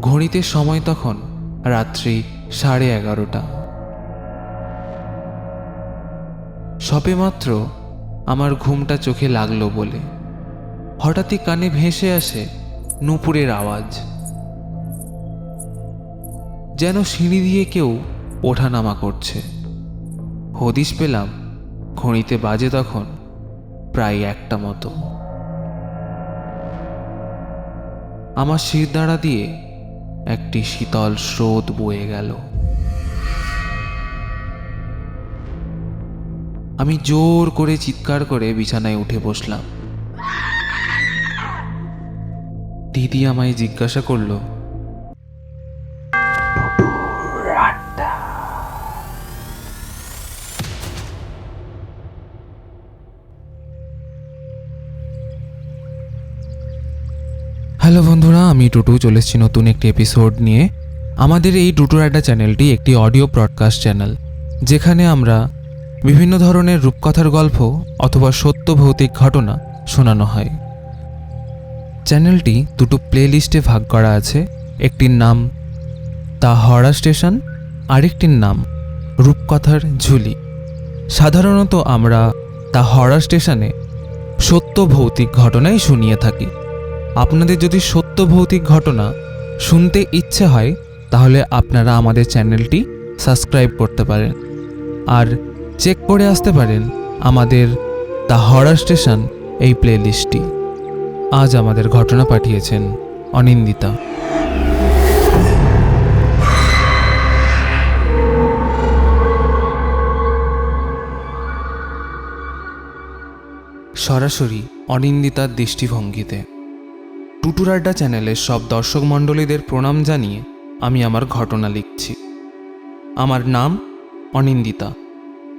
ঘড়িতে সময় তখন রাত্রি সাড়ে এগারোটা। সবেমাত্র আমার ঘুমটা চোখে লাগল বলে হঠাৎই কানে ভেসে আসে নুপুরের আওয়াজ। যেন সিঁড়ি দিয়ে কেউ ওঠানামা করছে। হদিস পেলাম ঘড়িতে বাজে তখন প্রায় একটা মতো। আমার শিরদাঁড়া দিয়ে একটি শীতল স্রোত বয়ে গেল। আমি জোর করে চিৎকার করে বিছানায় উঠে বসলাম। দিদি আমায় জিজ্ঞাসা করল হ্যালো বন্ধুরা, আমি টুটু। চলে এসেছি নতুন একটি এপিসোড নিয়ে। আমাদের এই টুটুর আড্ডা চ্যানেলটি একটি অডিও ব্রডকাস্ট চ্যানেল যেখানে আমরা বিভিন্ন ধরনের রূপকথার গল্প অথবা সত্য ভৌতিক ঘটনা শোনানো হয়। চ্যানেলটি দুটো প্লেলিস্টে ভাগ করা আছে। একটির নাম দ্য হরা স্টেশন, আরেকটির নাম রূপকথার ঝুলি। সাধারণত আমরা দ্য হরা স্টেশনে সত্য ভৌতিক ঘটনাই শুনিয়ে থাকি। আপনাদের যদি সত্য ভৌতিক ঘটনা শুনতে ইচ্ছে হয়, তাহলে আপনারা আমাদের চ্যানেলটি সাবস্ক্রাইব করতে পারেন। আর চেক করে আসতে পারেন আমাদের দ্য হরার স্টেশন এই প্লেলিস্টটি। আজ আমাদের ঘটনা পাঠিয়েছেন অনিন্দিতা। সরাসরি অনিন্দিতার দৃষ্টিভঙ্গিতে। টুটুরাড্ডা চ্যানেলের সব দর্শক মণ্ডলীদের প্রণাম জানিয়ে আমি আমার ঘটনা লিখছি। আমার নাম অনিন্দিতা।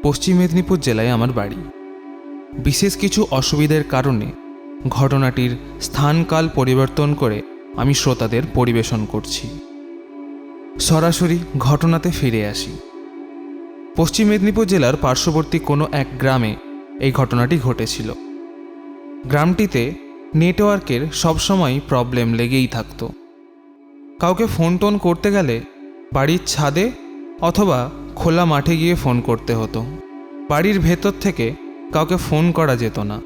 পশ্চিম মেদিনীপুর জেলায় আমার বাড়ি। বিশেষ কিছু অসুবিধার কারণে ঘটনাটির স্থানকাল পরিবর্তন করে আমি শ্রোতাদের পরিবেশন করছি। সরাসরি ঘটনাতে ফিরে আসি। পশ্চিম মেদিনীপুর জেলার পার্শ্ববর্তী কোনো এক গ্রামে এই ঘটনাটি ঘটেছিল। গ্রামটিতে নেটওয়ার্কের সবসময় প্রবলেম লেগেই থাকতো। কাউকে ফোন টোন করতে গেলে বাড়ির ছাদে অথবা খোলা মাঠে গিয়ে ফোন করতে হতো। বাড়ির ভেতর থেকে কাউকে ফোন করা যেত না।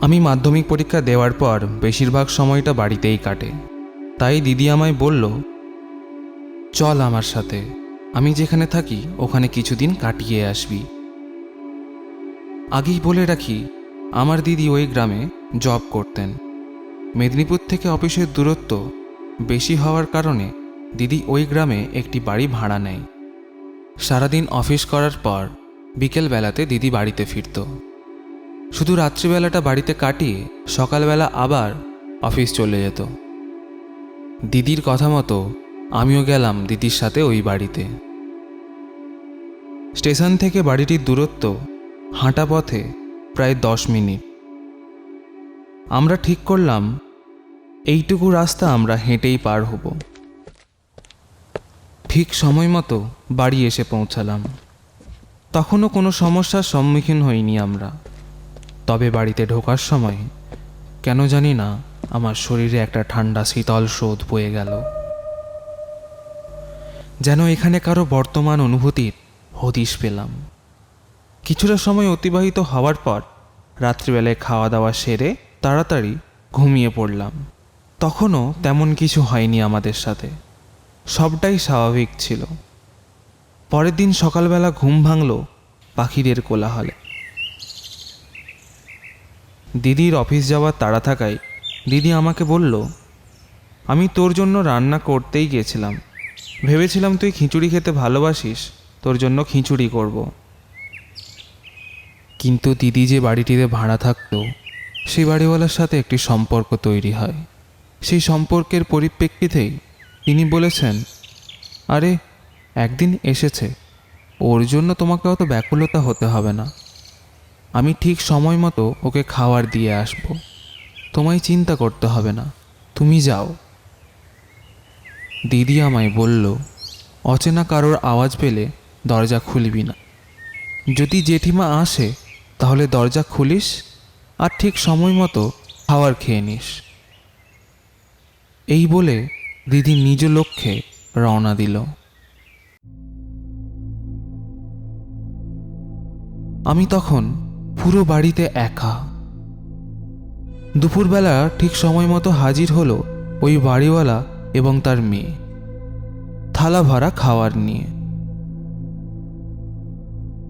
আমি মাধ্যমিক পরীক্ষা দেওয়ার পর বেশিরভাগ সময়টা বাড়িতেই কাটে। তাই দিদি আমায় বলল, চল আমার সাথে, আমি যেখানে থাকি ওখানে কিছুদিন কাটিয়ে আসবি। আগেই বলে রাখি আমার দিদি ওই গ্রামে জব করতেন। মেদিনীপুর থেকে অফিসের দূরত্ব বেশি হওয়ার কারণে দিদি ওই গ্রামে একটি বাড়ি ভাড়া নেয়। সারাদিন অফিস করার পর বিকেলবেলাতে দিদি বাড়িতে ফিরত। শুধু রাত্রিবেলাটা বাড়িতে কাটিয়ে সকালবেলা আবার অফিস চলে যেত। দিদির কথা মতো আমিও গেলাম দিদির সাথে ওই বাড়িতে। স্টেশন থেকে বাড়িটির দূরত্ব হাঁটা পথে প্রায় দশ মিনিট। আমরা ঠিক করলাম, এইটুকু রাস্তা আমরা হেঁটেই পার হব। ঠিক সময় মতো বাড়ি এসে পৌঁছালাম। তখনও কোনো সমস্যার সম্মুখীন হইনি আমরা। তবে বাড়িতে ঢোকার সময়, কেন জানি না, আমার শরীরে একটা ঠান্ডা শীতল স্রোত বয়ে গেল। যেন এখানে কারও বর্তমান অনুভূতির হদিশ পেলাম। কিছুটা সময় অতিবাহিত হওয়ার পর রাত্রিবেলায় খাওয়া দাওয়া সেরে তাড়াতাড়ি ঘুমিয়ে পড়লাম। তখনও তেমন কিছু হয়নি আমাদের সাথে। সবটাই স্বাভাবিক ছিল। পরের দিন সকালবেলা ঘুম ভাঙল পাখিদের কোলাহলে। দিদির অফিস যাওয়ার তাড়া থাকায় দিদি আমাকে বলল, আমি তোর জন্য রান্না করতেই গেছিলাম। ভেবেছিলাম তুই খিচুড়ি খেতে ভালোবাসিস, তোর জন্য খিচুড়ি করব। কিন্তু দিদি যে বাড়িটিতে ভাড়া থাকতো সেই বাড়িওয়ালার সাথে একটি সম্পর্ক তৈরি হয়। সেই সম্পর্কের পরিপ্রেক্ষিতেই তিনি বলেছেন, আরে, একদিন এসেছে। ওর জন্য তোমাকে অত ব্যাকুলতা হতে হবে না। আমি ঠিক সময় মতো ওকে খাওয়ার দিয়ে আসব। তোমায় চিন্তা করতে হবে না। তুমি যাও। দিদি আমায় বলল, অচেনা কারোর আওয়াজ পেলে দরজা খুলবি না। যদি জেঠিমা আসে তাহলে দরজা খুলিস আর ঠিক সময় মতো খাবার খেয়ে নিস। এই বলে দিদি নিজ লক্ষ্যে রওনা দিল। আমি তখন পুরো বাড়িতে একা। দুপুরবেলা ঠিক সময় মতো হাজির হলো ওই বাড়িওয়ালা এবং তার মেয়ে। থালা ভরা খাওয়ার নিয়ে।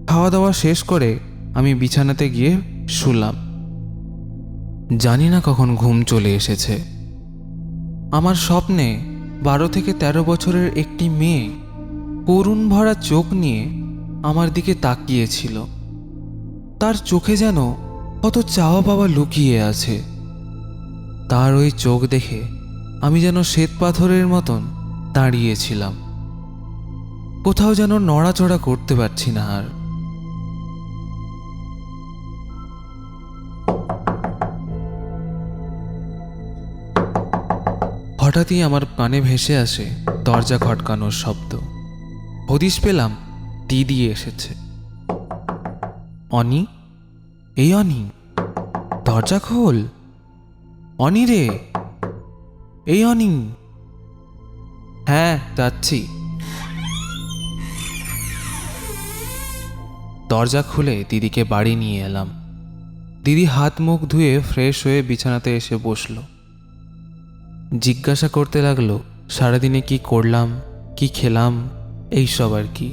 খাওয়া দাওয়া শেষ করে আমি বিছানাতে গিয়ে শুলাম। জানি না কখন ঘুম চলে এসেছে। আমার স্বপ্নে বারো থেকে ১৩ বছরের একটি মেয়ে করুণ ভরা চোখ নিয়ে আমার দিকে তাকিয়েছিল। তার চোখে যেন কত চাওয়া পাওয়া লুকিয়ে আছে। তার ওই চোখ দেখে আমি যেন শ্বেত পাথরের মতন দাঁড়িয়েছিলাম। কোথাও যেন নড়াচড়া করতে পারছি না আর। হঠাৎই আমার কানে ভেসে আসে দরজা খটকানোর শব্দ। হদিশ পেলাম দিদি এসেছে। অনি? এই অনি, দরজা খোল। অনি রে? এই অনি। হ্যাঁ যাচ্ছি। দরজা খুলে দিদিকে বাড়ি নিয়ে এলাম। দিদি হাত মুখ ধুয়ে ফ্রেশ হয়ে বিছানাতে এসে বসল। জিজ্ঞাসা করতে লাগল, সারাদিনে কি করলাম, কি খেলাম এই সব আর কি।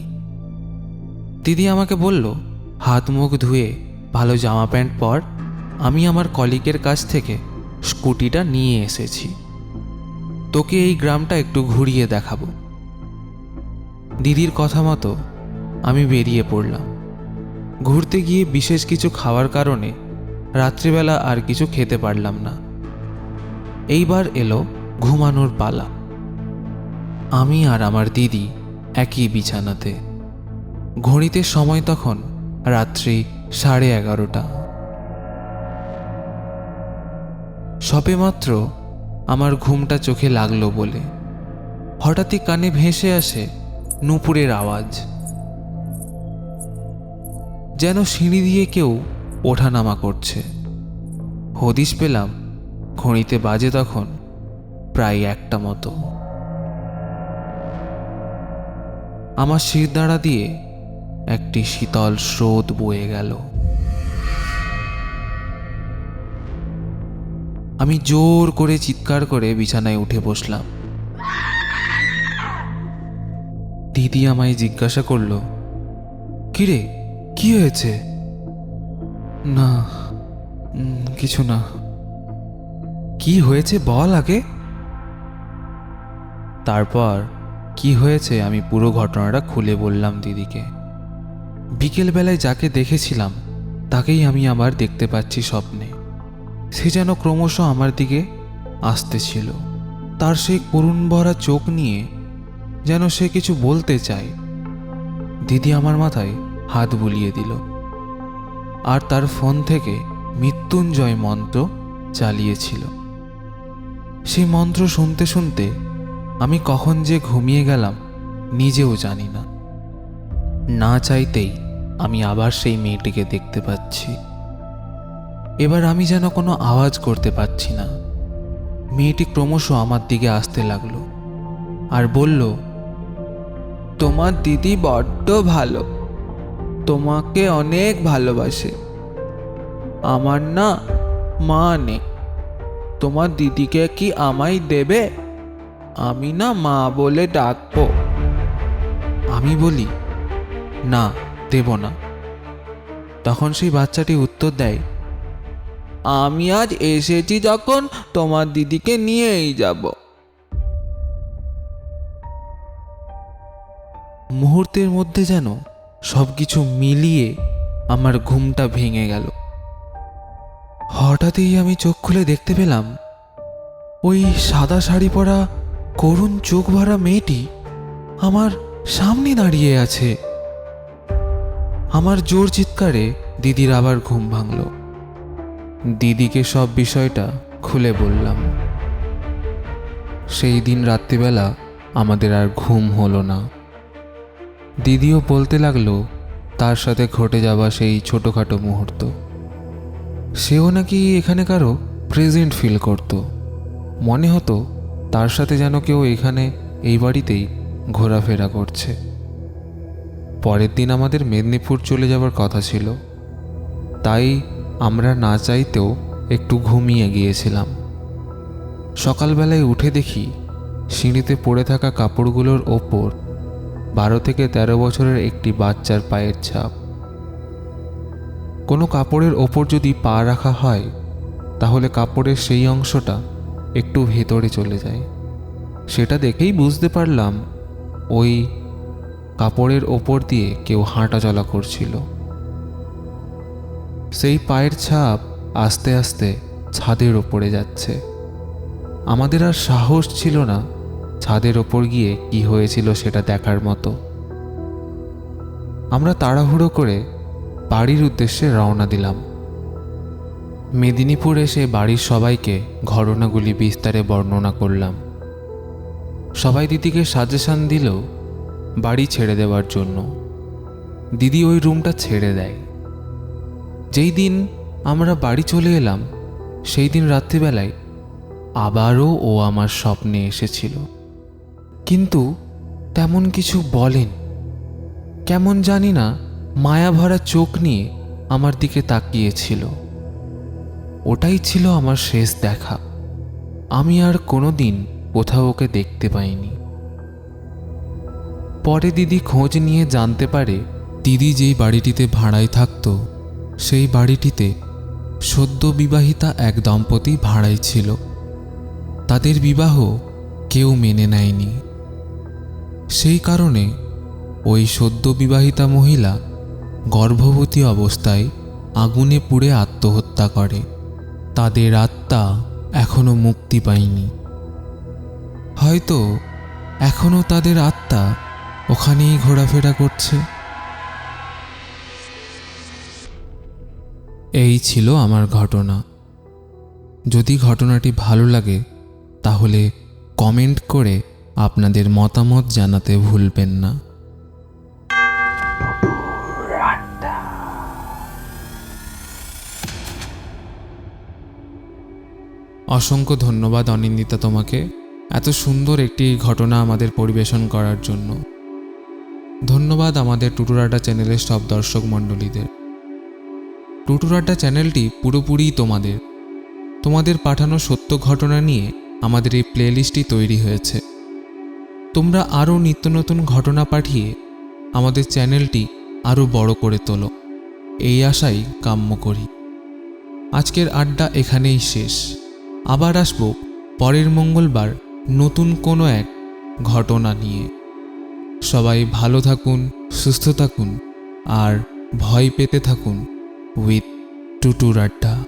দিদি আমাকে বলল, হাত মুখ ধুয়ে ভালো জামা প্যান্ট পর আমি আমার কলিগের কাছ থেকে স্কুটিটা নিয়ে এসেছি। তোকে এই গ্রামটা একটু ঘুরিয়ে দেখাবো। দিদির কথা মতো আমি বেরিয়ে পড়লাম। ঘুরতে গিয়ে বিশেষ কিছু খাওয়ার কারণে রাত্রিবেলা আর কিছু খেতে পারলাম না। এইবার এলো ঘুমানোর পালা। আমি আর আমার দিদি একই বিছানাতে। ঘড়িতে সময় তখন রাত্রি সাড়ে এগারোটা। সবেমাত্র আমার ঘুমটা চোখে লাগল বলে। হঠাৎই কানে ভেসে আসে নুপুরের আওয়াজ। যেন সিঁড়ি দিয়ে কেউ ওঠানামা করছে। হদিশ পেলাম ঘড়িতে বাজে তখন প্রায় একটা মতো। আমার শিরদাঁড়া দিয়ে একটি শীতল স্রোত বয়ে গেল। আমি জোর করে চিৎকার করে বিছানায় উঠে বসলাম। দিদি আমায় জিজ্ঞাসা করল, কিরে, কি হয়েছে? না কিছু না। কি হয়েছে বল আগে। তারপর কি হয়েছে আমি পুরো ঘটনাটা খুলে বললাম দিদিকে। বিকেলবেলায় যাকে দেখেছিলাম, তাকেই আমি আবার দেখতে পাচ্ছি স্বপ্নে। সে যেন ক্রমশ আমার দিকে আসতেছিল তার সেই করুণ ভরা চোখ নিয়ে যেন সে কিছু বলতে চায়। দিদি আমার মাথায় হাত বুলিয়ে দিল। আর তার ফোন থেকে মৃত্যুঞ্জয় মন্ত্র চালিয়েছিল। সেই মন্ত্র শুনতে শুনতে আমি কখন যে ঘুমিয়ে গেলাম নিজেও জানি না। না চাইতেই আমি আবার সেই মেয়েটিকে দেখতে পাচ্ছি। এবার আমি যেন কোনো আওয়াজ করতে পারছি না। মেয়েটি ক্রমশ আমার দিকে আসতে লাগল আর বলল, তোমার দিদি বড্ড ভালো। তোমাকে অনেক ভালোবাসে। আমার না মা নেই। তোমার দিদিকে কি আমায় দেবে? আমি না মা বলে ডাকবো। আমি বলি, না, দেব না। তখন সেই বাচ্চাটি উত্তর দেয়, আমি আজ এসেছি যখন তোমার দিদিকে নিয়েই যাব। মুহূর্তের মধ্যে যেন সবকিছু মিলিয়ে আমার ঘুমটা ভেঙে গেল। হঠাৎই আমি চোখ খুলে দেখতে পেলাম ওই সাদা শাড়ি পরা করুণ চোখ ভরা মেয়েটি আমার সামনে দাঁড়িয়ে আছে। আমার জোর চিৎকারে দিদির আবার ঘুম ভাঙল। দিদিকে সব বিষয়টা খুলে বললাম। সেই দিন রাত্রিবেলা আমাদের আর ঘুম হলো না। দিদিও বলতে লাগল, তার সাথে ঘটে যাওয়া সেই ছোটোখাটো মুহূর্ত। সেও নাকি এখানে কারও প্রেজেন্ট ফিল করত। মনে হতো তার সাথে যেন কেউ এখানে এই বাড়িতেই ঘোরাফেরা করছে। পরের দিন আমাদের মেদিনীপুর চলে যাওয়ার কথা ছিল। তাই আমরা না চাইতেও একটু ঘুমিয়ে গিয়েছিলাম। সকালবেলায় উঠে দেখি সিঁড়িতে পড়ে থাকা কাপড়গুলোর ওপর বারো থেকে তেরো বছরের একটি বাচ্চার পায়ের ছাপ। কোনো কাপড়ের ওপর যদি পা রাখা হয়, তাহলে কাপড়ের সেই অংশটা একটু ভেতরে চলে যায়। সেটা দেখেই বুঝতে পারলাম ওই কাপড়ের ওপর দিয়ে কেউ হাঁটা চলা করছিল। সেই পায়ের ছাপ আস্তে আস্তে ছাদের ওপরে যাচ্ছে। আমাদের আর সাহস ছিল না ছাদের ওপর গিয়ে কি হয়েছিল সেটা দেখার মতো। আমরা তাড়াহুড়ো করে বাড়ির উদ্দেশ্যে রওনা দিলাম। মেদিনীপুর এসে বাড়ির সবাইকে ঘটনাগুলি বিস্তারে বর্ণনা করলাম। সবাই দিদিকে সাজেশন দিল বাড়ি ছেড়ে দেওয়ার জন্য। দিদি ওই রুমটা ছেড়ে দেয়। যেই দিন আমরা বাড়ি চলে এলাম, সেই দিন রাত্রিবেলায় আবারও ও আমার স্বপ্নে এসেছিল। কিন্তু তেমন কিছু বলেন, কেমন জানি না মায়া ভরা চোখ নিয়ে আমার দিকে তাকিয়েছিল। ওটাই ছিল আমার শেষ দেখা। আমি আর কোনো দিন কোথাও ওকে দেখতে পাইনি। পরে দিদি খোঁজ নিয়ে জানতে পারে, দিদি যেই বাড়িটিতে ভাড়ায় থাকতো, সেই বাড়িটিতে সদ্য বিবাহিতা এক দম্পতি ভাড়ায় ছিল। তাদের বিবাহ কেউ মেনে নেয়নি। সেই কারণে ওই সদ্য বিবাহিতা মহিলা গর্ভবতী অবস্থায় আগুনে পুড়ে আত্মহত্যা করে। তাদের আত্মা এখনও মুক্তি পায়নি। হয়তো এখনও তাদের আত্মা ওখানেই ঘোরাফেরা করছে। এই ছিল আমার ঘটনা। যদি ঘটনাটি ভালো লাগে, তাহলে কমেন্ট করে আপনাদের মতামত জানাতে ভুলবেন না। অসংখ্য ধন্যবাদ অনিন্দিতা তোমাকে এত সুন্দর একটি ঘটনা আমাদের পরিবেশন করার জন্য। ধন্যবাদ আমাদের টুটুরাটা চ্যানেলের সব দর্শক মণ্ডলীদের। টুটুরাটা চ্যানেলটি পুরোপুরি তোমাদের। তোমাদের পাঠানো সত্য ঘটনা নিয়ে আমাদের এই প্লেলিস্টটি তৈরি হয়েছে। তোমরা আরও নিত্য নতুন ঘটনা পাঠিয়ে আমাদের চ্যানেলটি আরও বড় করে তোলো। এই আশাই কাম্য করি। আজকের আড্ডা এখানেই শেষ। আবার আসব পরের মঙ্গলবার নতুন কোনো এক ঘটনা নিয়ে। সবাই ভালো থাকুন, সুস্থ থাকুন আর ভয় পেতে থাকুন উইথ টুটুর আড্ডা।